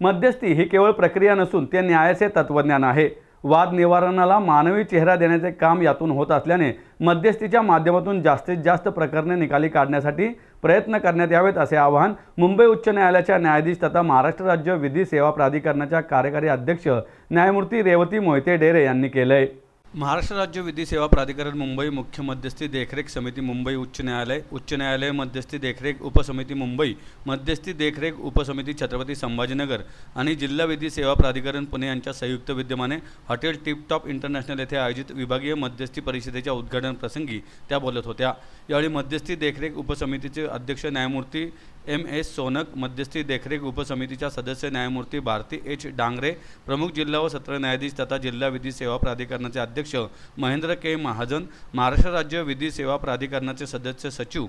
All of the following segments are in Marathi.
मध्यस्थी ही केवळ प्रक्रिया नसून ते न्यायाचे तत्त्वज्ञान आहे. वाद निवारणाला मानवी चेहरा देण्याचे काम यातून होत असल्याने मध्यस्थीच्या माध्यमातून जास्तीत जास्त प्रकरणे निकाली काढण्यासाठी प्रयत्न करण्यात यावेत असे आवाहन मुंबई उच्च न्यायालयाच्या न्यायाधीश तथा महाराष्ट्र राज्य विधी सेवा प्राधिकरणाच्या कार्यकारी अध्यक्ष न्यायमूर्ती रेवती मोहिते डेरे यांनी केलं आहे महाराष्ट्र राज्य विधी सेवा प्राधिकरण मुंबई मुख्य मध्यस्थी देखरेख समिती मुंबई उच्च न्यायालय उच्च न्यायालय मध्यस्थी देखरेख उपसमिती मुंबई मध्यस्थी देखरेख उपसमिती छत्रपती संभाजीनगर आणि जिल्हा विधी सेवा प्राधिकरण पुणे यांच्या संयुक्त विद्यमाने हॉटेल टिपटॉप इंटरनॅशनल येथे आयोजित विभागीय मध्यस्थी परिषदेच्या उद्घाटन प्रसंगी त्या बोलत होत्या. यावेळी मध्यस्थी देखरेख उपसमितीचे अध्यक्ष न्यायमूर्ती एम एस सोनक मध्यस्थी देखरेख उपसमितीच्या सदस्य न्यायमूर्ती भारती एच डांगरे प्रमुख जिल्हा व सत्र न्यायाधीश तथा जिल्हा विधी सेवा प्राधिकरणाचे अध्यक्ष अध्यक्ष महेंद्र के महाजन महाराष्ट्र राज्य विधी सेवा प्राधिकरणाचे सदस्य सचिव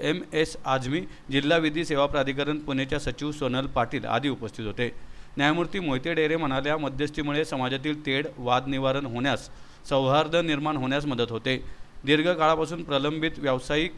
एम एस आझमी जिल्हा विधी सेवा प्राधिकरण पुणेच्या सचिव सोनल पाटील आदी उपस्थित होते. न्यायमूर्ती मोहिते डेरे म्हणाल्या मध्यस्थीमुळे समाजातील तेढ वाद निवारण होण्यास सौहार्द निर्माण होण्यास मदत होते. दीर्घकाळापासून प्रलंबित व्यावसायिक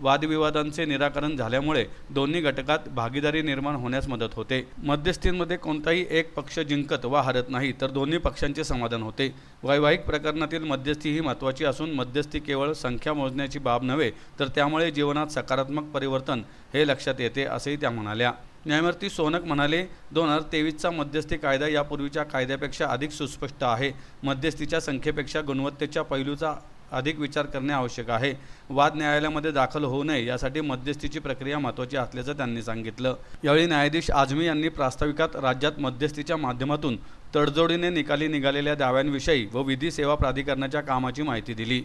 वादविवादांचे निराकरण झाल्यामुळे दोन्ही घटकात भागीदारी निर्माण होण्यास मदत होते. मध्यस्थींमध्ये कोणताही एक पक्ष जिंकत वा हरत नाही तर दोन्ही पक्षांचे समाधान होते. वैवाहिक प्रकरणातील मध्यस्थी ही महत्त्वाची असून मध्यस्थी केवळ संख्या मोजण्याची बाब नव्हे तर त्यामुळे जीवनात सकारात्मक परिवर्तन हे लक्षात येते असेही त्या म्हणाल्या. न्यायमूर्ती सोनक म्हणाले दोन हजार तेवीसचा मध्यस्थी कायदा यापूर्वीच्या कायद्यापेक्षा अधिक सुस्पष्ट आहे. मध्यस्थीच्या संख्येपेक्षा गुणवत्तेच्या पैलूचा अधिक विचार करणे आवश्यक आहे. वाद न्यायालयामध्ये दाखल होऊ नये यासाठी मध्यस्थीची प्रक्रिया महत्त्वाची असल्याचं त्यांनी सांगितलं. यावेळी न्यायाधीश आझमी यांनी प्रास्ताविकात राज्यात मध्यस्थीच्या माध्यमातून तडजोडीने निकाली निघालेल्या दाव्यांविषयी व विधी सेवा प्राधिकरणाच्या कामाची माहिती दिली.